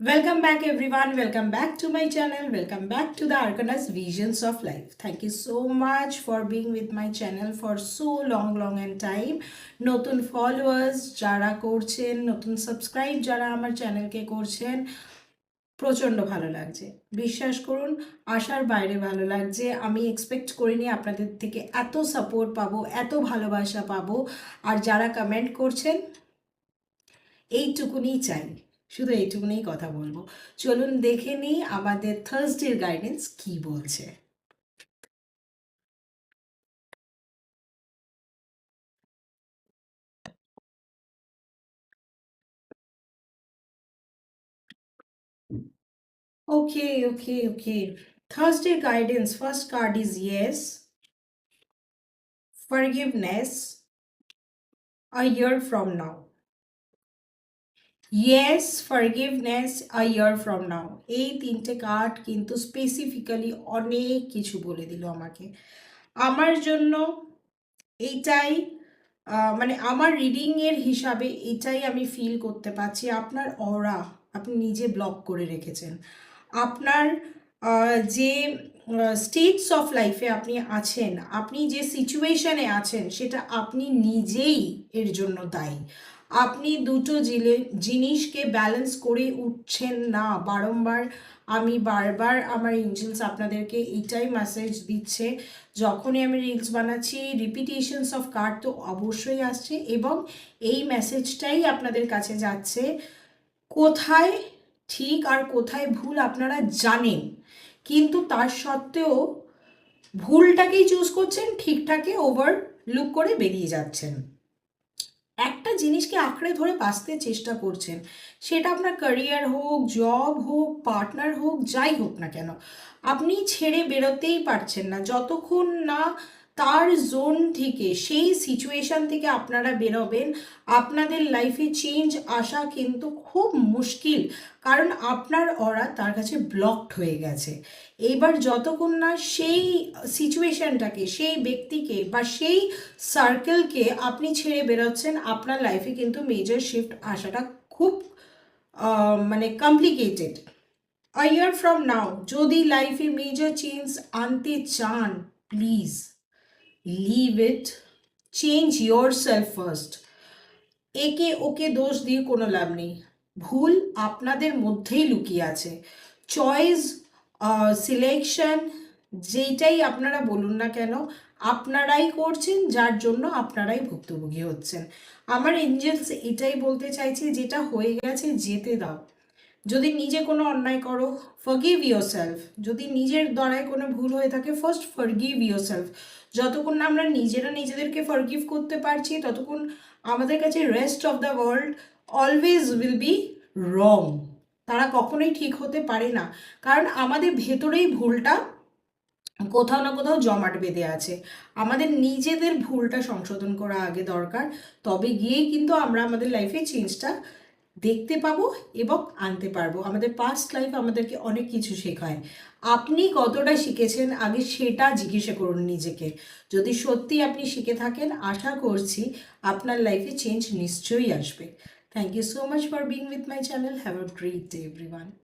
Welcome back, everyone. Welcome back to my channel. Welcome back to the Arcanas Visions of Life. Thank you so much for being with my channel for so long, long and time. নতুন followers যারা করছেন নতুন subscribe যারা আমার চ্যানেলকে করছেন প্রচণ্ড ভালো লাগছে বিশ্বাস করুন আশার বাইরে ভালো লাগছে আমি এক্সপেক্ট করিনি আপনাদের থেকে এত সাপোর্ট পাবো এত ভালোবাসা পাবো আর যারা কমেন্ট করছেন এইটুকুনি চাই শুধু এইটুকুনি কথা বলব চলুন দেখে নিই আমাদের থার্সডের গাইডেন্স কি বলছে Okay, okay, okay. Thursday guidance. First card is yes. Forgiveness. A year from now. Yes forgiveness a year from now এই তিনটে কার্ড কিন্তু স্পেসিফিক্যালি অনেক কিছু বলে দিল আমাকে। আমার জন্য এইটাই মানে আমার রিডিংয়ের হিসাবে এটাই আমি ফিল করতে পারছি। আপনার অরা আপনি নিজে ব্লক করে রেখেছেন। আপনার যে স্টেটস অফ লাইফে আপনি আছেন, আপনি যে সিচুয়েশনে আছেন, সেটা আপনি নিজেই এর জন্য দায়ী। আপনি দুটো জিলে- জিনিসকে ব্যালেন্স করে উঠছেন না। বারংবার আমি বারবার আমার এঞ্জেলস আপনাদেরকে এইটাই মেসেজ দিচ্ছে, যখনই আমি রিলস বানাচ্ছি রিপিটেশনস অফ কার্ড তো অবশ্যই আসছে এবং এই মেসেজটাই আপনাদের কাছে যাচ্ছে। কোথায় ঠিক আর কোথায় ভুল আপনারা জানেন, কিন্তু তার সত্ত্বেও ভুলটাকেই চুজ করছেন ঠিকঠাকে ওভার লুক করে বেরিয়ে যাচ্ছেন। একটা জিনিসকে আঁকড়ে ধরে বাঁচতে চেষ্টা করছেন। সেটা আপনার ক্যারিয়ার হোক জব হোক পার্টনার হোক, যাই হোক না কেন। আপনি ছেড়ে বেরোতেই পারছেন না। যতক্ষণ না তার জোন থেকে, সেই সিচুয়েশন থেকে আপনারা বেরোবেন। আপনাদের লাইফে চেঞ্জ আসা কিন্তু খুব মুশকিল। কারণ আপনার অরা তার কাছে ব্লকড হয়ে গেছে। এইবার যতক্ষণ না সেই সিচুয়েশনটাকে সেই ব্যক্তিকে বা সেই সার্কেলকে আপনি ছেড়ে বেরোচ্ছেন, আপনার লাইফে কিন্তু মেজর শিফট আসাটা খুব মানে কমপ্লিকেটেড আ ইয়ার ফ্রম নাও যদি লাইফে মেজর চেঞ্জ আনতে চান please leave it change yourself first একে ওকে দোষ দিয়ে কোনো লাভ নেই। ভুল আপনাদের মধ্যেই লুকিয়ে আছে। চয়েস সিলেকশন যেটাই আপনারা বলুন না কেন, আপনারাই করছেন, যার জন্য আপনারাই ভুক্তভোগী হচ্ছেন। আমার এঞ্জেলস এটাই বলতে চাইছে, যেটা হয়ে গেছে, যেতে দাও। যদি নিজে কোনো অন্যায় করো ফরগিভ ইয়োর সেলফ যদি নিজের দ্বারায় কোনো ভুল হয়ে থাকে ফার্স্ট ফরগিভ ইয়োর সেলফ যতক্ষণ না আমরা নিজেরা নিজেদেরকে ফরগিভ করতে পারছি, ততক্ষণ আমাদের কাছে rest of the world always will be wrong তারা কখনোই ঠিক হতে পারে না। কারণ আমাদের ভেতরেই ভুলটা কোথাও না কোথাও জমাট বেঁধে আছে। আমাদের নিজেদের ভুলটা সংশোধন করা আগে দরকার। তবে গিয়েই কিন্তু আমরা আমাদের লাইফে চেঞ্জটা দেখতে পাবো এবং আনতে পারব। আমাদের পাস্ট লাইফ আমাদেরকে অনেক কিছু শেখায়। আপনি কতটা শিখেছেন? আগে সেটা জিজ্ঞাসা করুন নিজেকে। যদি সত্যি আপনি শিখে থাকেন, আশা করছি আপনার লাইফে চেঞ্জ নিশ্চয়ই আসবে। Thank you so much for being with my channel have a great day everyone